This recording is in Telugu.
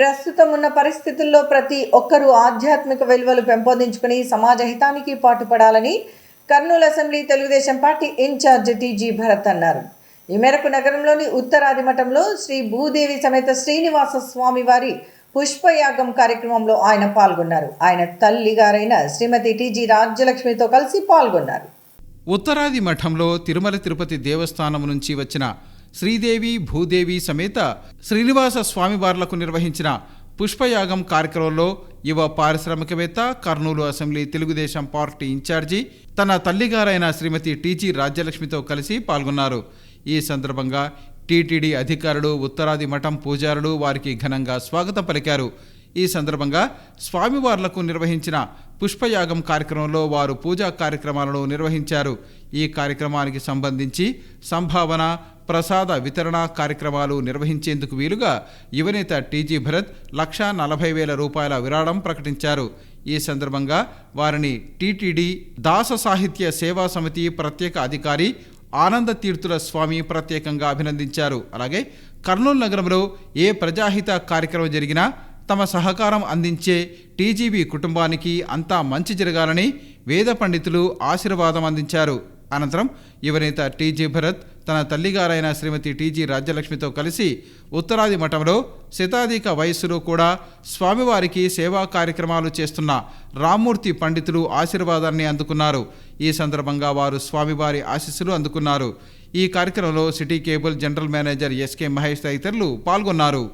ప్రస్తుతం ఉన్న పరిస్థితుల్లో ప్రతి ఒక్కరూ ఆధ్యాత్మిక విలువలు పెంపొందించుకుని సమాజ హితానికి పాటుపడాలని Kurnool assembly Telugu Desam party incharge TG Bharath అన్నారు. ఈ మేరకు నగరంలోని ఉత్తరాది మఠంలో శ్రీ భూదేవి సమేత శ్రీనివాస స్వామి వారి పుష్పయాగం కార్యక్రమంలో ఆయన పాల్గొన్నారు. ఆయన తల్లి గారైన శ్రీమతి టీజీ రాజ్యలక్ష్మితో కలిసి పాల్గొన్నారు. ఉత్తరాది మఠంలో తిరుమల తిరుపతి దేవస్థానం నుంచి వచ్చిన శ్రీదేవి భూదేవి సమేత శ్రీనివాస స్వామివార్లకు నిర్వహించిన పుష్పయాగం కార్యక్రమంలో యువ పారిశ్రామికవేత్త Kurnool assembly Telugu Desam party incharge తన తల్లిగారైన శ్రీమతి టీజీ రాజ్యలక్ష్మితో కలిసి పాల్గొన్నారు. ఈ సందర్భంగా టీటీడీ అధికారులు ఉత్తరాది మఠం పూజారులు వారికి ఘనంగా స్వాగతం పలికారు. ఈ సందర్భంగా స్వామివార్లకు నిర్వహించిన పుష్పయాగం కార్యక్రమంలో వారు పూజా కార్యక్రమాలను నిర్వహించారు. ఈ కార్యక్రమానికి సంబంధించి సంభావన ప్రసాద వితరణ కార్యక్రమాలు నిర్వహించేందుకు వీలుగా యువనేత టీజీ భరత్ లక్షా నలభై వేల రూపాయల విరాళం ప్రకటించారు. ఈ సందర్భంగా వారిని టీటీడీ దాస సాహిత్య సేవా సమితి ప్రత్యేక అధికారి ఆనంద తీర్థుల స్వామి ప్రత్యేకంగా అభినందించారు. అలాగే కర్నూలు నగరంలో ఏ ప్రజాహిత కార్యక్రమం జరిగినా తమ సహకారం అందించే టీజీబీ కుటుంబానికి అంతా మంచి జరగాలని వేద పండితులు ఆశీర్వాదం అందించారు. అనంతరం యువనేత టీజీ భరత్ తన తల్లిగారైన శ్రీమతి టీజీ రాజ్యలక్ష్మితో కలిసి ఉత్తరాది మఠంలో శతాధిక వయస్సులో కూడా స్వామివారికి సేవా కార్యక్రమాలు చేస్తున్న రామ్మూర్తి పండితులు ఆశీర్వాదాన్ని అందుకున్నారు. ఈ సందర్భంగా వారు స్వామివారి ఆశీస్సులు అందుకున్నారు. ఈ కార్యక్రమంలో city cable general manager SK Mahesh తదితరులు పాల్గొన్నారు.